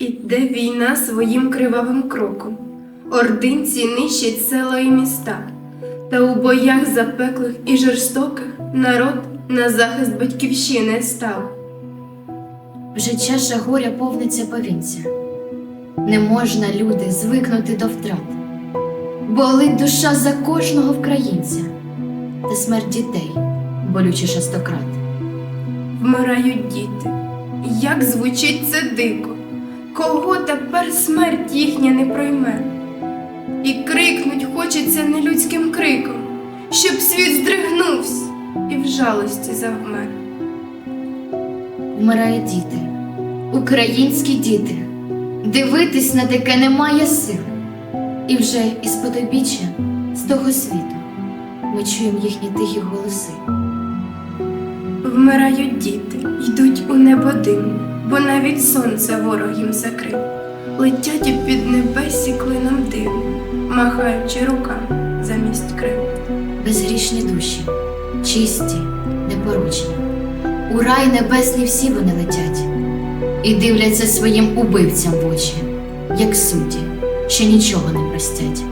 Іде війна своїм кривавим кроком. Ординці нищать села і міста, та у боях запеклих і жорстоких народ на захист батьківщини став. Вже чаша горя повниться повінця. Не можна, люди, звикнути до втрат. Болить душа за кожного українця, та смерть дітей болючіша стократ. Вмирають діти. Як звучить це дико, кого тепер смерть їхня не пройме? І крикнуть хочеться нелюдським криком, щоб світ здригнувся і в жалості завмер. Вмирають діти, українські діти. Дивитись на таке немає сил. І вже із потойбіччя, з того світу, ми чуємо їхні тихі голоси. Вмирають діти, йдуть у небо дим, бо навіть сонце ворог їм закрив. Летять у піднебесі клином дивним, махаючи руками замість крил. безгрішні душі, чисті, непорочні. У рай небесний всі вони летять і дивляться своїм убивцям в очі, як судді, що нічого не простять.